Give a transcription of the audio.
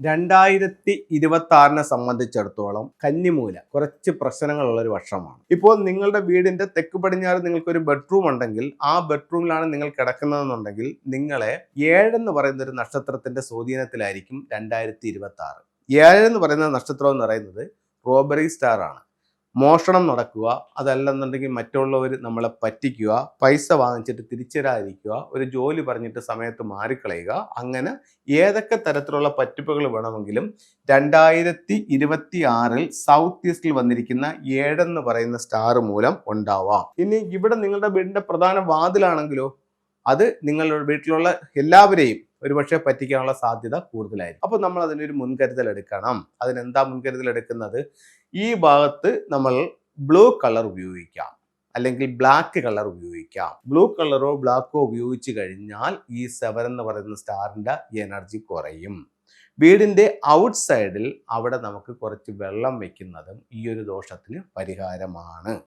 രണ്ടായിരത്തി ഇരുപത്തി ആറിനെ സംബന്ധിച്ചിടത്തോളം കന്നിമൂല കുറച്ച് പ്രശ്നങ്ങളുള്ള ഒരു വർഷമാണ് ഇപ്പോൾ നിങ്ങളുടെ വീടിന്റെ തെക്ക് പടിഞ്ഞാറ് നിങ്ങൾക്ക് ഒരു ബെഡ്റൂം ഉണ്ടെങ്കിൽ ആ ബെഡ്റൂമിലാണ് നിങ്ങൾ കിടക്കുന്നതെന്നുണ്ടെങ്കിൽ നിങ്ങളെ ഏഴെന്ന് പറയുന്ന ഒരു നക്ഷത്രത്തിന്റെ സ്വാധീനത്തിലായിരിക്കും രണ്ടായിരത്തി ഇരുപത്തി ആറ് ഏഴെന്ന് പറയുന്ന നക്ഷത്രം എന്ന് പറയുന്നത് റോബറി സ്റ്റാർ ആണ് മോഷണം നടക്കുക അതല്ലെന്നുണ്ടെങ്കിൽ മറ്റുള്ളവർ നമ്മളെ പറ്റിക്കുക പൈസ വാങ്ങിച്ചിട്ട് തിരിച്ചുതരാതിരിക്കുക ഒരു ജോലി പറഞ്ഞിട്ട് സമയത്ത് മാറിക്കളയുക അങ്ങനെ ഏതൊക്കെ തരത്തിലുള്ള പറ്റിപ്പുകൾ വേണമെങ്കിലും രണ്ടായിരത്തി ഇരുപത്തി ആറിൽ സൗത്ത് ഈസ്റ്റിൽ വന്നിരിക്കുന്ന ഏഴെന്ന് പറയുന്ന സ്റ്റാർ മൂലം ഉണ്ടാവാം. ഇനി ഇവിടെ നിങ്ങളുടെ വീടിന്റെ പ്രധാന വാതിലാണെങ്കിലോ അത് നിങ്ങളുടെ വീട്ടിലുള്ള എല്ലാവരെയും ഒരുപക്ഷെ പറ്റിക്കാനുള്ള സാധ്യത കൂടുതലായിരിക്കും. അപ്പോൾ നമ്മൾ അതിനൊരു മുൻകരുതൽ എടുക്കണം. അതിനെന്താ മുൻകരുതൽ എടുക്കുന്നത്? ഈ ഭാഗത്ത് നമ്മൾ ബ്ലൂ കളർ ഉപയോഗിക്കാം. അല്ലെങ്കിൽ ബ്ലാക്ക് കളർ ഉപയോഗിക്കാം. ബ്ലൂ കളറോ ബ്ലാക്കോ ഉപയോഗിച്ച് കഴിഞ്ഞാൽ ഈ സെവൻ എന്ന് പറയുന്ന സ്റ്റാറിന്റെ എനർജി കുറയും. വീടിന്റെ ഔട്ട് സൈഡിൽ അവിടെ നമുക്ക് കുറച്ച് വെള്ളം വെക്കുന്നതും ഈ ഒരു ദോഷത്തിന് പരിഹാരമാണ്.